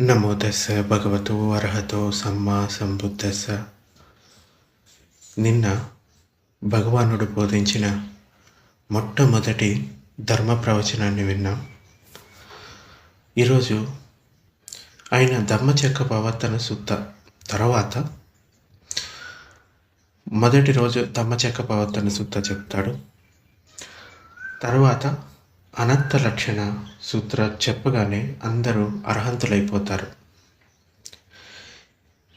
నమో భగవతు భగవతో అర్హతో సమ్మా సంబుద్ధస్స నిన్న భగవానుడు బోధించిన మొట్టమొదటి ధర్మ ప్రవచనాన్ని విన్నాం ఈరోజు ఆయన ధమ్మచక్క ప్రవర్తన సుత్త తర్వాత మొదటి రోజు ధమ్మచక్క ప్రవర్తన సుత్త చెప్తాడు తర్వాత అనంత లక్షణ సూత్ర చెప్పగానే అందరూ అర్హంతులైపోతారు.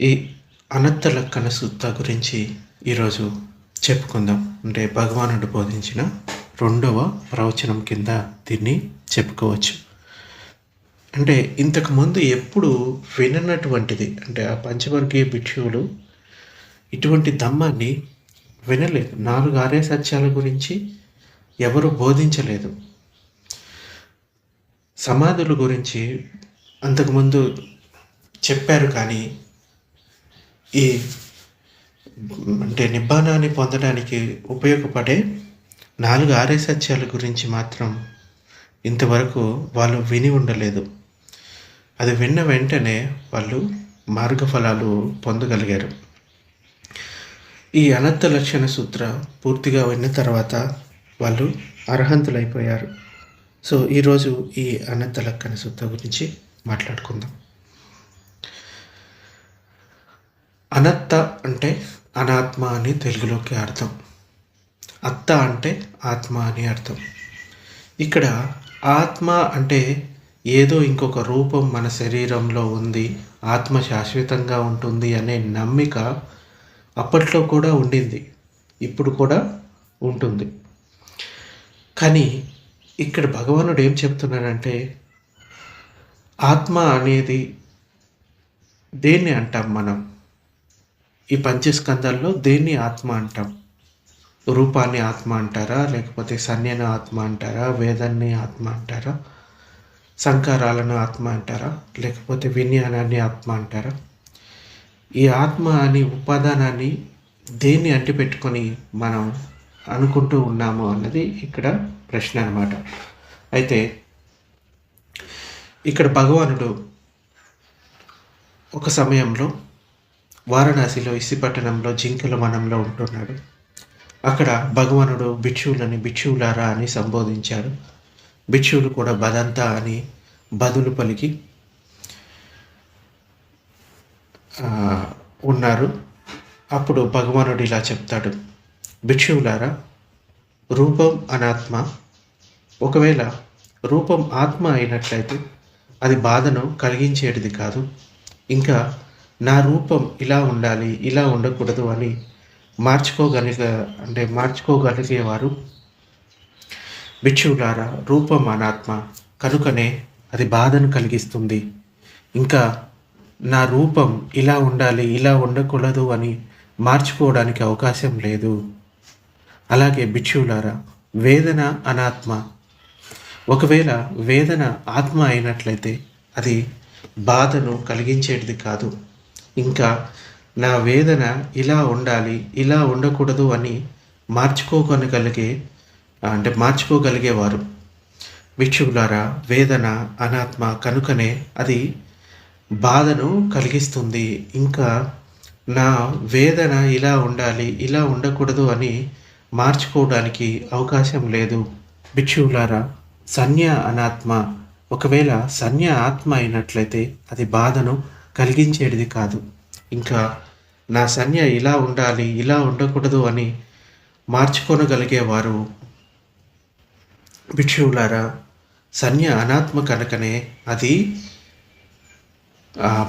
ఈ అనంత లక్షణ సూత్ర గురించి ఈరోజు చెప్పుకుందాం. అంటే భగవానుడు బోధించిన రెండవ ప్రవచనం కింద దీన్ని చెప్పుకోవచ్చు. అంటే ఇంతకుముందు ఎప్పుడు విననటువంటిది అంటే ఆ పంచవర్గీయ భిక్షువులు ఇటువంటి ధమ్మాన్ని వినలేదు. నాలుగు ఆర్య సత్యాల గురించి ఎవరు బోధించలేదు. సమాధుల గురించి అంతకుముందు చెప్పారు కానీ ఈ అంటే నిబ్బానాన్ని పొందడానికి ఉపయోగపడే నాలుగు ఆర్య సత్యాల గురించి మాత్రం ఇంతవరకు వాళ్ళు విని ఉండలేదు. అది విన్న వెంటనే వాళ్ళు మార్గఫలాలు పొందగలిగారు. ఈ అనంత లక్షణ సూత్ర పూర్తిగా విన్న తర్వాత వాళ్ళు అర్హంతులైపోయారు. సో ఈరోజు ఈ అనంత లక్షణ సూత్ర గురించి మాట్లాడుకుందాం. అనత్త అంటే అనాత్మ అని తెలుగులోకి అర్థం. అత్త అంటే ఆత్మ అని అర్థం. ఇక్కడ ఆత్మ అంటే ఏదో ఇంకొక రూపం మన శరీరంలో ఉంది ఆత్మ శాశ్వతంగా ఉంటుంది అనే నమ్మిక అప్పట్లో కూడా ఉండింది. ఇప్పుడు కూడా ఉంటుంది. కానీ ఇక్కడ భగవానుడు ఏం చెప్తున్నాడంటే ఆత్మ అనేది దేన్ని అంటాం మనం? ఈ పంచస్కందాల్లో దేన్ని ఆత్మ అంటాం? రూపాన్ని ఆత్మ అంటారా లేకపోతే సన్యను ఆత్మ అంటారా వేదాన్ని ఆత్మ అంటారా సంకారాలను ఆత్మ అంటారా లేకపోతే విజ్ఞానాన్ని ఆత్మ అంటారా? ఈ ఆత్మ అని ఉపాదానాన్ని దేన్ని అంటిపెట్టుకొని మనం అనుకుంటూ ఉన్నాము అన్నది ఇక్కడ ప్రశ్న అనమాట అయితే ఇక్కడ భగవానుడు ఒక సమయంలో వారణాసిలో ఇసిపట్టణంలో జింకల వనంలో ఉంటున్నాడు. అక్కడ భగవానుడు భిక్షువులని భిక్షువులారా అని సంబోధించాడు. భిక్షువులు కూడా బదంతా అని బదులు పలికి ఉన్నారు. అప్పుడు భగవానుడు ఇలా చెప్తాడు. భిక్షువులారా రూపం అనాత్మ. ఒకవేళ రూపం ఆత్మ అయినట్లయితే అది బాధను కలిగించేటిది కాదు. ఇంకా నా రూపం ఇలా ఉండాలి ఇలా ఉండకూడదు అని మార్చుకోగలిగ అంటే మార్చుకోగలిగేవారు భిక్షువులారా రూపం అనాత్మ కనుకనే అది బాధను కలిగిస్తుంది. ఇంకా నా రూపం ఇలా ఉండాలి ఇలా ఉండకూడదు అని మార్చుకోవడానికి అవకాశం లేదు. అలాగే భిక్షువులారా వేదన అనాత్మ. ఒకవేళ వేదన ఆత్మ అయినట్లయితే అది బాధను కలిగించేటిది కాదు. ఇంకా నా వేదన ఇలా ఉండాలి ఇలా ఉండకూడదు అని మార్చుకోగలిగే అంటే మార్చుకోగలిగేవారు. భిక్షువులారా వేదన అనాత్మ కనుకనే అది బాధను కలిగిస్తుంది. ఇంకా నా వేదన ఇలా ఉండాలి ఇలా ఉండకూడదు అని మార్చుకోవడానికి అవకాశం లేదు. భిక్షువులారా సన్య అనాత్మ. ఒకవేళ సన్య ఆత్మ అయినట్లయితే అది బాధను కలిగించేది కాదు. ఇంకా నా సన్య ఇలా ఉండాలి ఇలా ఉండకూడదు అని మార్చుకోనగలిగేవారు. భిక్షువులారా సన్య అనాత్మ కనుకనే అది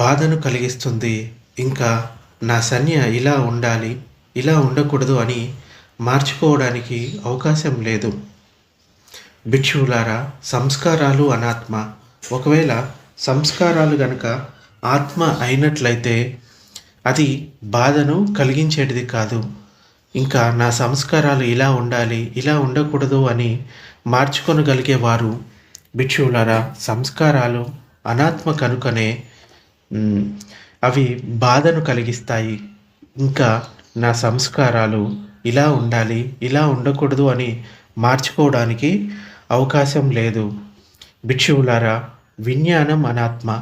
బాధను కలిగిస్తుంది. ఇంకా నా సన్య ఇలా ఉండాలి ఇలా ఉండకూడదు అని మార్చుకోవడానికి అవకాశం లేదు. భిక్షువులారా సంస్కారాలు అనాత్మ. ఒకవేళ సంస్కారాలు గనక ఆత్మ అయినట్లయితే అది బాధను కలిగించేటిది కాదు. ఇంకా నా సంస్కారాలు ఇలా ఉండాలి ఇలా ఉండకూడదు అని మార్చుకొనగలిగేవారు భిక్షువులారా సంస్కారాలు అనాత్మ కనుకనే అవి బాధను కలిగిస్తాయి. ఇంకా నా సంస్కారాలు ఇలా ఉండాలి ఇలా ఉండకూడదు అని మార్చుకోవడానికి అవకాశం లేదు. భిక్షువులారా విజ్ఞానం అనాత్మ.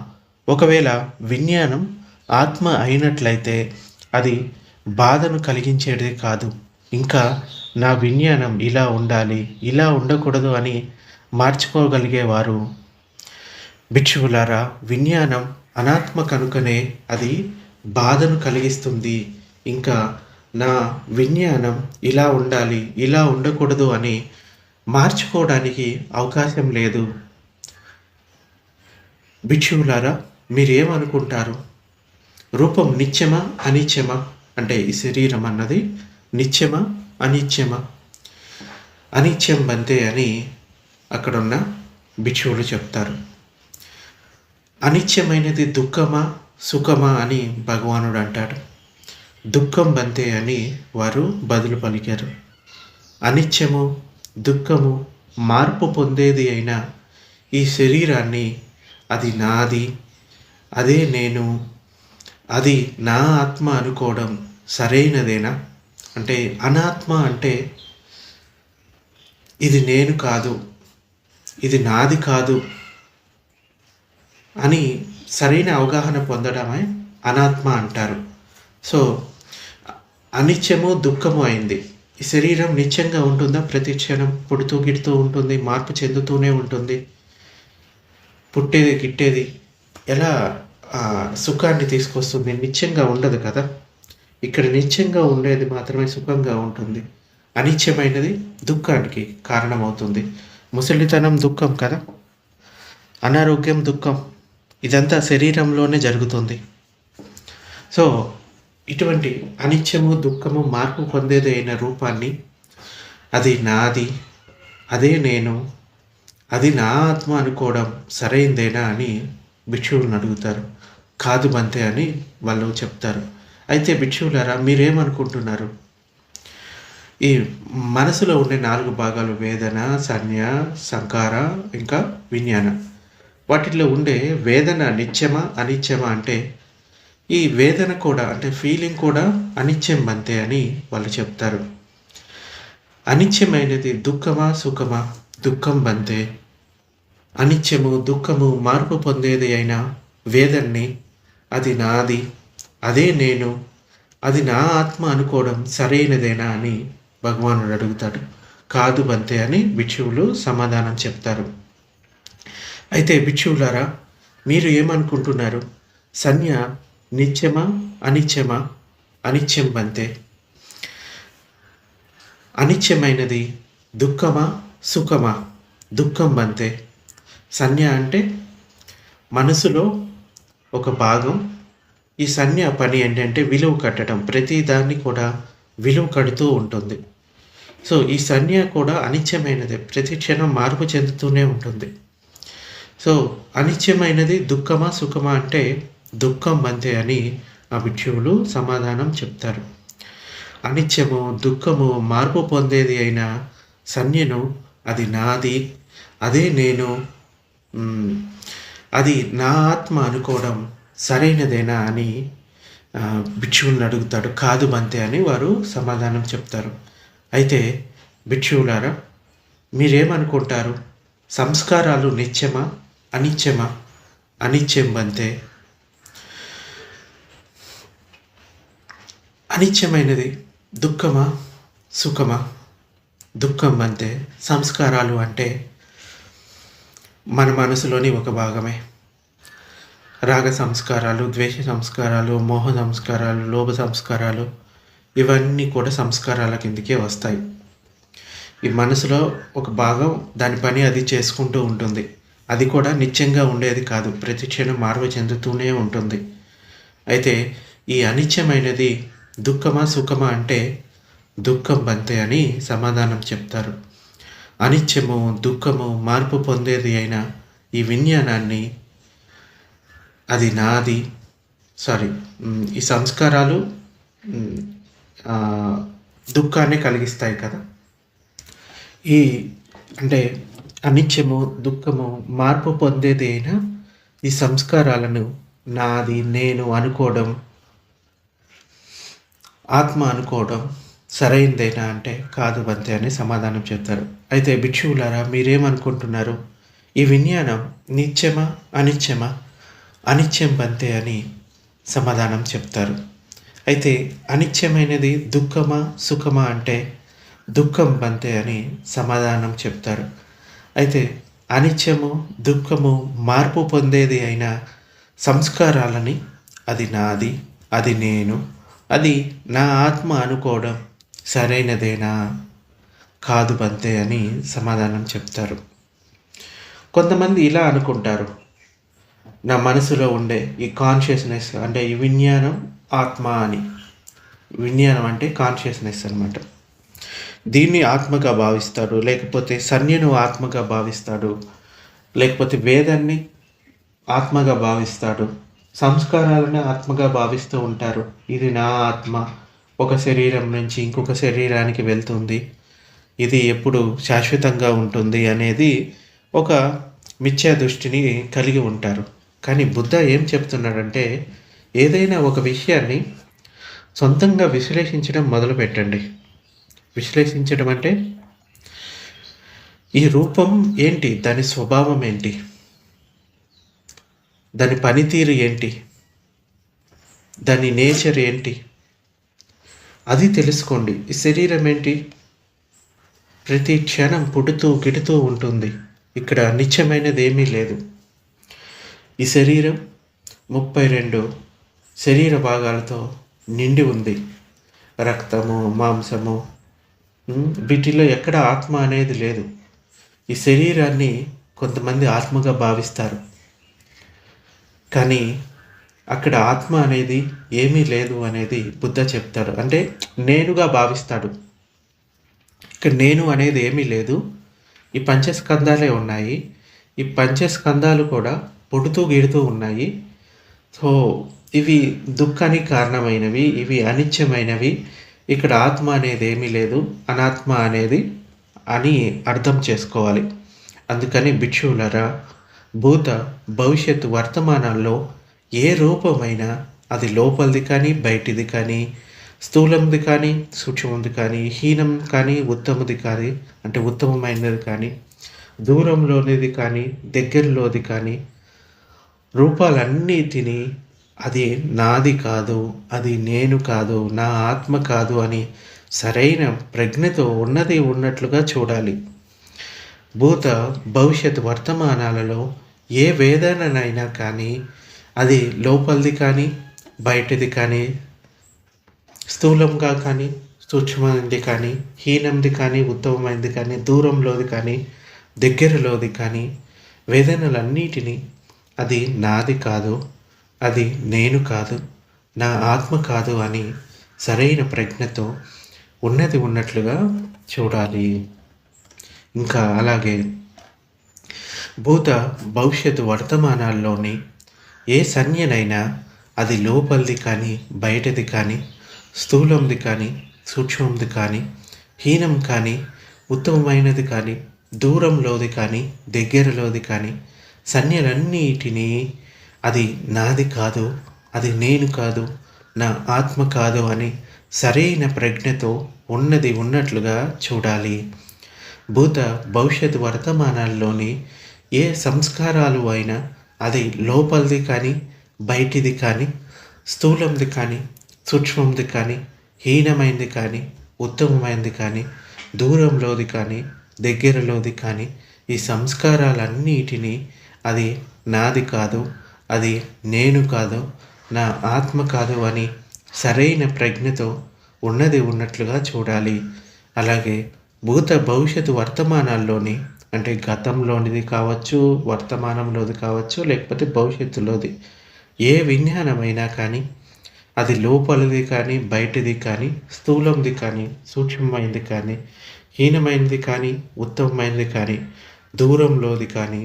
ఒకవేళ విజ్ఞానం ఆత్మ అయినట్లయితే అది బాధను కలిగించేది కాదు. ఇంకా నా విజ్ఞానం ఇలా ఉండాలి ఇలా ఉండకూడదు అని మార్చుకోగలిగేవారు. భిక్షువులారా విజ్ఞానం అనాత్మ కనుకనే అది బాధను కలిగిస్తుంది. ఇంకా నా విజ్ఞానం ఇలా ఉండాలి ఇలా ఉండకూడదు అని మార్చుకోవడానికి అవకాశం లేదు. భిక్షువులారా మీరేమనుకుంటారు? రూపం నిత్యమా అనిత్యమా? అంటే ఈ శరీరం అన్నది నిత్యమా అనిత్యమా? అనిత్యం బంతే అని అక్కడున్న భిక్షువులు చెప్తారు. అనిత్యమైనది దుఃఖమా సుఖమా అని భగవానుడు అంటాడు. దుఃఖం బంతే అని వారు బదులు పలికారు. అనిత్యము దుఃఖము మార్పు పొందేది అయిన ఈ శరీరాన్ని అది నాది అదే నేను అది నా ఆత్మ అనుకోవడం సరైనదేనా? అంటే అనాత్మ అంటే ఇది నేను కాదు ఇది నాది కాదు అని సరైన అవగాహన పొందడమే అనాత్మ అంటారు. సో అనిత్యము దుఃఖము అయింది. ఈ శరీరం నిత్యంగా ఉంటుందా? ప్రతి క్షణం పుడుతూ గిడుతూ ఉంటుంది మార్పు చెందుతూనే ఉంటుంది. పుట్టేది గిట్టేది ఎలా? సుఖాన్ని తీసుకొస్తుంది. నిత్యంగా ఉండదు కదా? ఇక్కడ నిత్యంగా ఉండేది మాత్రమే సుఖంగా ఉంటుంది. అనిత్యమైనది దుఃఖానికి కారణమవుతుంది. ముసలితనం దుఃఖం కదా? అనారోగ్యం దుఃఖం. ఇదంతా శరీరంలోనే జరుగుతుంది. సో ఇటువంటి అనిత్యము దుఃఖము మార్పు పొందేది అయిన రూపాన్ని అది నాది అదే నేను అది నా ఆత్మ అనుకోవడం సరైందేనా అని భిక్షువులను అడుగుతారు. కాదు బంతే అని వాళ్ళు చెప్తారు. అయితే భిక్షువులారా మీరేమనుకుంటున్నారు? ఈ మనసులో ఉండే నాలుగు భాగాలు వేదన సన్య సంకార ఇంకా విజ్ఞాన. వాటిల్లో ఉండే వేదన నిత్యమా అనిత్యమా అంటే ఈ వేదన కూడా అంటే ఫీలింగ్ కూడా అనిత్యం బంతే అని వాళ్ళు చెప్తారు. అనిత్యమైనది దుఃఖమా సుఖమా? దుఃఖం బంతే అనిత్యము దుఃఖము మార్పు పొందేది అయిన వేదన్ని అది నాది అదే నేను అది నా ఆత్మ అనుకోవడం సరైనదేనా అని భగవానుడు అడుగుతాడు. కాదు బంతే అని భిక్షువులు సమాధానం చెప్తారు. అయితే భిక్షువులారా మీరు ఏమనుకుంటున్నారు? సన్య నిత్యమా అనిత్యమా అనిత్యం బంతే అనిత్యమైనది దుఃఖమా సుఖమా? దుఃఖం బంతే సన్య అంటే మనసులో ఒక భాగం. ఈ సన్య పని ఏంటంటే విలువ కట్టడం. ప్రతి దాన్ని కూడా విలువ కడుతూ ఉంటుంది. సో ఈ సన్య కూడా అనిత్యమైనది. ప్రతి క్షణం మార్పు చెందుతూనే ఉంటుంది. సో అనిత్యమైనది దుఃఖమా సుఖమా అంటే దుఃఖం అంతే అని ఆ భిక్షువులు సమాధానం చెప్తారు. అనిత్యము దుఃఖము మార్పు పొందేది అయిన సన్యను అది నాది అదే నేను అది నా ఆత్మ అనుకోవడం సరైనదేనా అని భిక్షువులను అడుగుతాడు. కాదు బంతే అని వారు సమాధానం చెప్తారు. అయితే భిక్షువులారా మీరేమనుకుంటారు? సంస్కారాలు నిత్యమా? అనిత్యమా? అనిత్యం బంతే అనిత్యమైనది. దుఃఖమా? సుఖమా? దుఃఖం అంతే సంస్కారాలు అంటే మన మనసులోని ఒక భాగమే. రాగ సంస్కారాలు ద్వేష సంస్కారాలు మోహ సంస్కారాలు లోభ సంస్కారాలు ఇవన్నీ కూడా సంస్కారాల కిందకే వస్తాయి. ఈ మనసులో ఒక భాగం దాని పని అది చేసుకుంటూ ఉంటుంది. అది కూడా నిత్యంగా ఉండేది కాదు. ప్రతి క్షణం మార్పు చెందుతూనే ఉంటుంది. అయితే ఈ అనిత్యమైనది దుఃఖమా సుఖమా అంటే దుఃఖం బంతే అని సమాధానం చెప్తారు. అనిత్యము దుఃఖము మార్పు పొందేది అయిన ఈ విజ్ఞానాన్ని అది నాది సారీ ఈ సంస్కారాలు దుఃఖాన్ని కలిగిస్తాయి కదా. ఈ అంటే అనిత్యము దుఃఖము మార్పు పొందేది అయినా ఈ సంస్కారాలను నాది నేను అనుకోవడం ఆత్మ అనుకోవడం సరైందేనా అంటే కాదు బంతే అని సమాధానం చెప్తారు. అయితే భిక్షువులారా మీరేమనుకుంటున్నారు? ఈ విజ్ఞానం నిత్యమా అనిత్యమా? అనిత్యం బంతే అని సమాధానం చెప్తారు. అయితే అనిత్యమైనది దుఃఖమా సుఖమా అంటే దుఃఖం బంతే అని సమాధానం చెప్తారు. అయితే అనిత్యము దుఃఖము మార్పు పొందేది అయిన సంస్కారాలని అది నాది అది నేను అది నా ఆత్మ అనుకోవడం సరైనదేనా? కాదు బంతే అని సమాధానం చెప్తారు. కొంతమంది ఇలా అనుకుంటారు. నా మనసులో ఉండే ఈ కాన్షియస్నెస్ అంటే ఈ విజ్ఞానం ఆత్మ అని. విజ్ఞానం అంటే కాన్షియస్నెస్ అనమాట దీన్ని ఆత్మగా భావిస్తాడు లేకపోతే సన్యను ఆత్మగా భావిస్తాడు లేకపోతే వేదాన్ని ఆత్మగా భావిస్తాడు. సంస్కారాలను ఆత్మగా భావిస్తూ ఉంటారు. ఇది నా ఆత్మ. ఒక శరీరం నుంచి ఇంకొక శరీరానికి వెళ్తుంది. ఇది ఎప్పుడు శాశ్వతంగా ఉంటుంది అనేది ఒక మిథ్యా దృష్టిని కలిగి ఉంటారు. కానీ బుద్ధ ఏం చెప్తున్నాడంటే ఏదైనా ఒక విషయాన్ని సొంతంగా విశ్లేషించడం మొదలు పెట్టండి విశ్లేషించడం అంటే ఈ రూపం ఏంటి? దాని స్వభావం ఏంటి? దాని పనితీరు ఏంటి? దాని నేచర్ ఏంటి? అది తెలుసుకోండి. ఈ శరీరం ఏంటి? ప్రతి క్షణం పుడుతూ గిడుతూ ఉంటుంది. ఇక్కడ నిత్యమైనది ఏమీ లేదు. ఈ శరీరం ముప్పై రెండు శరీర భాగాలతో నిండి ఉంది. రక్తము మాంసము వీటిలో ఎక్కడ ఆత్మ అనేది లేదు. ఈ శరీరాన్ని కొంతమంది ఆత్మగా భావిస్తారు. కానీ అక్కడ ఆత్మ అనేది ఏమీ లేదు అనేది బుద్ధ చెప్తాడు. అంటే నేనుగా భావిస్తాడు. ఇక్కడ నేను అనేది ఏమీ లేదు. ఈ పంచస్కందాలే ఉన్నాయి. ఈ పంచస్కందాలు కూడా పుడుతూ గిడుతూ ఉన్నాయి. సో ఇవి దుఃఖానికి కారణమైనవి ఇవి అనిత్యమైనవి. ఇక్కడ ఆత్మ అనేది ఏమీ లేదు. అనాత్మ అనేది అని అర్థం చేసుకోవాలి. అందుకని భిక్షువులరా భూత భవిష్యత్తు వర్తమానాల్లో ఏ రూపమైనా అది లోపలిది కానీ బయటిది కానీ స్థూలంది కానీ సూక్ష్మంది కానీ హీనం కానీ ఉత్తమది కానీ అంటే ఉత్తమమైనది కానీ దూరంలోనిది కానీ దగ్గరలోది కానీ రూపాలన్నిటినీ అది నాది కాదు అది నేను కాదు నా ఆత్మ కాదు అని సరైన ప్రజ్ఞతో ఉన్నది ఉన్నట్లుగా చూడాలి. భూత భవిష్యత్ వర్తమానాలలో ఏ వేదననైనా కానీ అది లోపలిది కానీ బయటిది కానీ స్థూలంగా కానీ సూక్ష్మమైనది కానీ హీనంది కానీ ఉత్తమమైనది కానీ దూరంలోది కానీ దగ్గరలోది కానీ వేదనలన్నిటినీ అది నాది కాదు అది నేను కాదు నా ఆత్మ కాదు అని సరైన ప్రజ్ఞతో ఉన్నది ఉన్నట్లుగా చూడాలి. ఇంకా అలాగే భూత భవిష్యత్తు వర్తమానాల్లోని ఏ సంజ్ఞనైనా అది లోపలిది కానీ బయటది కానీ స్థూలంది కానీ సూక్ష్మంది కానీ హీనం కానీ ఉత్తమమైనది కానీ దూరంలోది కానీ దగ్గరలోది కానీ సంజ్ఞలన్నిటినీ అది నాది కాదు అది నేను కాదు నా ఆత్మ కాదు అని సరైన ప్రజ్ఞతో ఉన్నది ఉన్నట్లుగా చూడాలి. భూత భవిష్యత్ వర్తమానాల్లోని ఏ సంస్కారాలు అయినా అది లోపలిది కానీ బయటిది కానీ స్థూలంది కానీ సూక్ష్మంది కానీ హీనమైంది కానీ ఉత్తమమైనది కానీ దూరంలోది కానీ దగ్గరలోది కానీ ఈ సంస్కారాలన్నిటినీ అది నాది కాదు అది నేను కాదు నా ఆత్మ కాదు అని సరైన ప్రజ్ఞతో ఉన్నది ఉన్నట్లుగా చూడాలి. అలాగే భూత భవిష్యత్తు వర్తమానాల్లోని అంటే గతంలోనిది కావచ్చు వర్తమానంలోది కావచ్చు లేకపోతే భవిష్యత్తులోది. ఏ విజ్ఞానమైనా కానీ అది లోపలిది కానీ బయటిది కానీ స్థూలంది కానీ సూక్ష్మమైనది కానీ హీనమైనది కానీ ఉత్తమమైనది కానీ దూరంలోది కానీ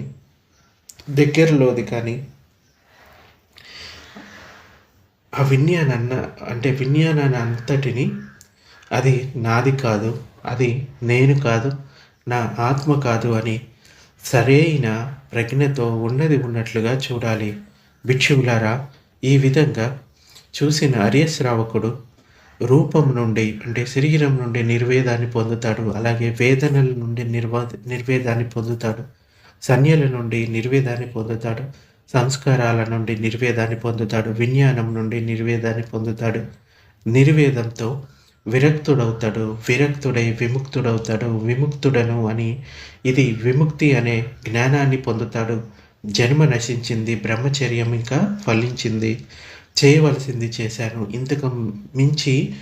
దగ్గరలోది కానీ ఆ విజ్ఞానాన్న అంటే విజ్ఞానాన్ని అంతటిని అది నాది కాదు అది నేను కాదు నా ఆత్మ కాదు అని సరైన ప్రజ్ఞతో ఉన్నది ఉన్నట్లుగా చూడాలి. భిక్షువులారా ఈ విధంగా చూసిన అర్యశ్రావకుడు రూపం నుండి అంటే శరీరం నుండి నిర్వేదాన్ని పొందుతాడు. అలాగే వేదనల నుండి నిర్వా నిర్వేదాన్ని పొందుతాడు. సన్యల నుండి నిర్వేదాన్ని పొందుతాడు. సంస్కారాల నుండి నిర్వేదాన్ని పొందుతాడు. విజ్ఞానం నుండి నిర్వేదాన్ని పొందుతాడు. నిర్వేదంతో విరక్తుడవుతాడు విరక్తుడై విముక్తుడవుతాడు విముక్తుడను అని. ఇది విముక్తి అనే జ్ఞానాన్ని పొందుతాడు. జన్మ నశించింది బ్రహ్మచర్యం ఇంకా ఫలించింది. చేయవలసింది చేశాను. ఇంతకు మించి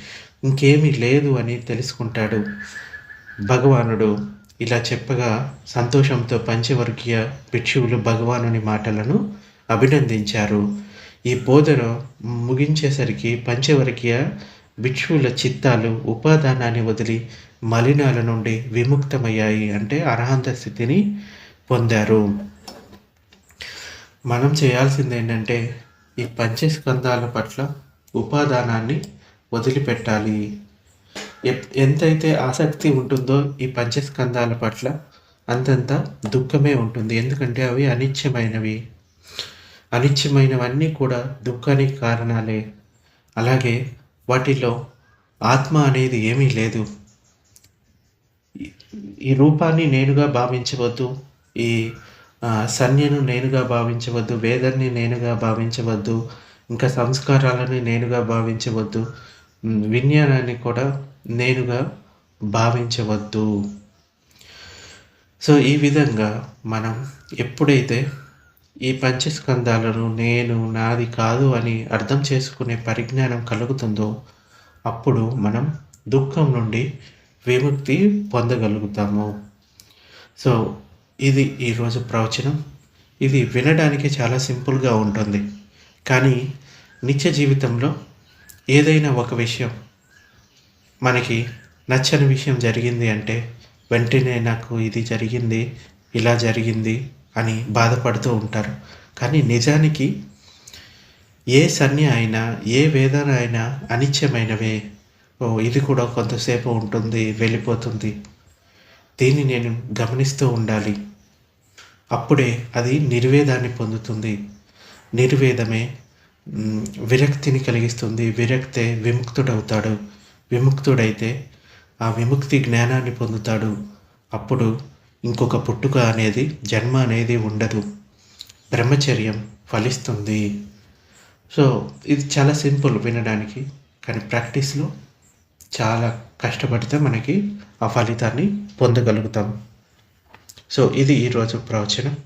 ఇంకేమీ లేదు అని తెలుసుకుంటాడు. భగవానుడు ఇలా చెప్పగా సంతోషంతో పంచవర్గీయ భిక్షువులు భగవానుని మాటలను అభినందించారు. ఈ బోధన ముగించేసరికి పంచవర్గీయ భిక్షువుల చిత్తాలు ఉపాదానాన్ని వదిలి మలినాల నుండి విముక్తమయ్యాయి అంటే అర్హంత స్థితిని పొందారు. మనం చేయాల్సింది ఏంటంటే ఈ పంచస్కంధాల పట్ల ఉపాదానాన్ని వదిలిపెట్టాలి. ఎంతైతే ఆసక్తి ఉంటుందో ఈ పంచస్కంధాల పట్ల అంతంత దుఃఖమే ఉంటుంది. ఎందుకంటే అవి అనిత్యమైనవి. అనిత్యమైనవన్నీ కూడా దుఃఖానికి కారణాలే. అలాగే వాటిలో ఆత్మ అనేది ఏమీ లేదు. ఈ- రూపాన్ని నేనుగా భావించవద్దు ఈ సన్యను నేనుగా భావించవద్దు వేదాన్ని నేనుగా భావించవద్దు ఇంకా సంస్కారాలని నేనుగా భావించవద్దు విజ్ఞానాన్ని కూడా నేనుగా భావించవద్దు. సో ఈ విధంగా మనం ఎప్పుడైతే ఈ పంచస్కందాలను నేను నాది కాదు అని అర్థం చేసుకునే పరిజ్ఞానం కలుగుతుందో అప్పుడు మనం దుఃఖం నుండి విముక్తి పొందగలుగుతాము. సో ఇది ఈరోజు ప్రవచనం. ఇది వినడానికి చాలా సింపుల్గా ఉంటుంది. కానీ నిత్య జీవితంలో ఏదైనా ఒక విషయం మనకి నచ్చని విషయం జరిగింది అంటే వెంటనే నాకు ఇది జరిగింది ఇలా జరిగింది అని బాధపడుతూ ఉంటారు. కానీ నిజానికి ఏ సన్య అయినా ఏ వేదన అయినా అనిత్యమైనవే. ఓ ఇది కూడా కొంతసేపు ఉంటుంది వెళ్ళిపోతుంది. దీన్ని నేను గమనిస్తూ ఉండాలి. అప్పుడే అది నిర్వేదాన్ని పొందుతుంది. నిర్వేదమే విరక్తిని కలిగిస్తుంది. విరక్తే విముక్తుడవుతాడు. విముక్తుడైతే ఆ విముక్తి జ్ఞానాన్ని పొందుతాడు. అప్పుడు ఇంకొక పుట్టుక అనేది జన్మ అనేది ఉండదు. బ్రహ్మచర్యం ఫలిస్తుంది. సో ఇది చాలా సింపుల్ వినడానికి కానీ ప్రాక్టీస్లో చాలా కష్టపడితే మనకి ఆ ఫలితాన్ని పొందగలుగుతాం. సో ఇది ఈరోజు ప్రవచనం.